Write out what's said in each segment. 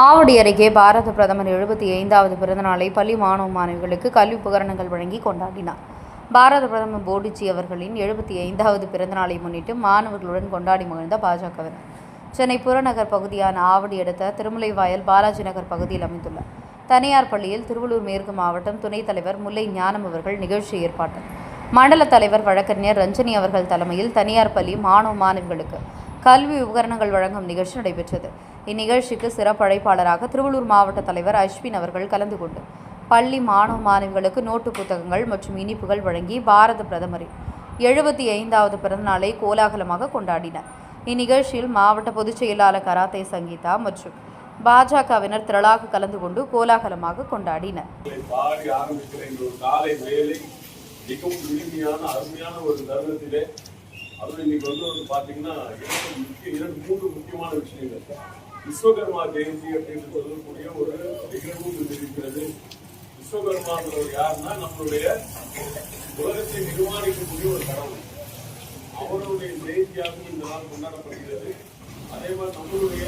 ஆவடி அருகே பாரத பிரதமர் எழுபத்தி ஐந்தாவது பிறந்தநாளை பள்ளி மாணவ மாணவிகளுக்கு கல்வி உபகரணங்கள் வழங்கி கொண்டாடினார். பாரத பிரதமர் மோடிஜி அவர்களின் எழுபத்தி ஐந்தாவது பிறந்தநாளை முன்னிட்டு மாணவர்களுடன் கொண்டாடி மகிழ்ந்த பாஜகவினர். சென்னை புறநகர் பகுதியான ஆவடி அடுத்த திருமலைவாயல் பாலாஜி நகர் பகுதியில் அமைந்துள்ள தனியார் பள்ளியில் திருவள்ளூர் மேற்கு மாவட்டம் துணைத் தலைவர் முல்லை ஞானம் அவர்கள் நிகழ்ச்சி ஏற்பாட்டு. மண்டல தலைவர் வழக்கறிஞர் ரஞ்சனி அவர்கள் தலைமையில் தனியார் பள்ளி மாணவ மாணவிகளுக்கு கல்வி உபகரணங்கள் வழங்கும் நிகழ்ச்சி நடைபெற்றது. இந்நிகழ்ச்சிக்கு சிறப்பு அழைப்பாளராக திருவள்ளூர் மாவட்ட தலைவர் அஸ்வின் அவர்கள் கலந்து கொண்டு பள்ளி மாணவ மாணவிகளுக்கு நோட்டு புத்தகங்கள் மற்றும் இனிப்புகள் வழங்கி பாரத பிரதமரின் எழுபத்தி ஐந்தாவது பிறந்தநாளை கோலாகலமாக கொண்டாடினர். இந்நிகழ்ச்சியில் மாவட்ட பொதுச் செயலாளர் கராத்தே சங்கீதா மற்றும் பாஜகவினர் திரளாக கலந்து கொண்டு கோலாகலமாக கொண்டாடினர். மிகவும் அருமையான ஒரு தருணத்திலே அதுவும் இன்னைக்கு வந்து வந்து பார்த்தீங்கன்னா இரண்டு முக்கிய இரண்டு மூன்று முக்கியமான விஷயங்கள். விஸ்வகர்மா ஜெயந்தி அப்படின்னு சொல்லக்கூடிய ஒரு நிகழ்வும் இருக்கிறது விஸ்வகர்மாங்கிறவர் யாருன்னா நம்மளுடைய உலகத்தை நிர்மாணிக்கக்கூடிய ஒரு கடவுள். அவருடைய ஜெயந்தியாக இந்த நாள் கொண்டாடப்படுகிறது. அதே மாதிரி நம்மளுடைய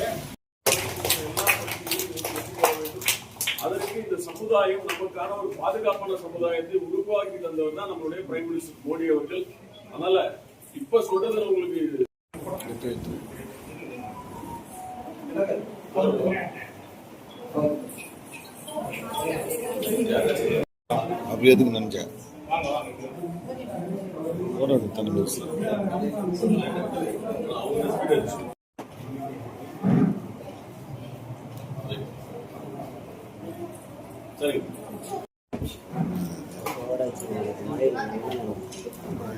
அதற்கு இந்த சமுதாயம் நமக்கான ஒரு பாதுகாப்பான சமுதாயத்தை உருவாக்கி தந்தவர் தான் நம்மளுடைய பிரைம் மினிஸ்டர் மோடி அவர்கள். அதனால இப்ப சொல்றது உங்களுக்கு அப்படி எதுக்கு நினைச்சேன்? தண்ணி மிக்ஸ்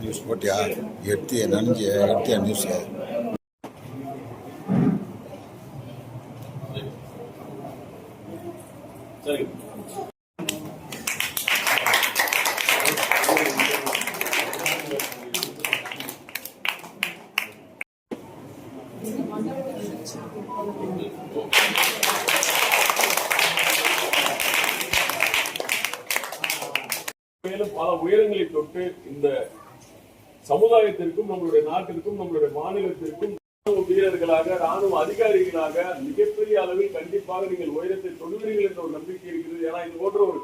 நியூஸ் போட்டியா? எடுத்தியா நனைஞ்சு எடுத்தியா நியூஸ் சரி மேலும் பல உயரங்களை தொட்டு இந்த சமுதாயத்திற்கும் நம்மளுடைய நாட்டிற்கும் நம்மளுடைய மாநிலத்திற்கும் ராணுவ வீரர்களாக ராணுவ அதிகாரிகளாக மிகப்பெரிய அளவில் கண்டிப்பாக நீங்கள் உயரத்தை தொடுவீர்கள் என்ற ஒரு நம்பிக்கை இருக்கிறது. ஏன்னா இது போன்ற ஒரு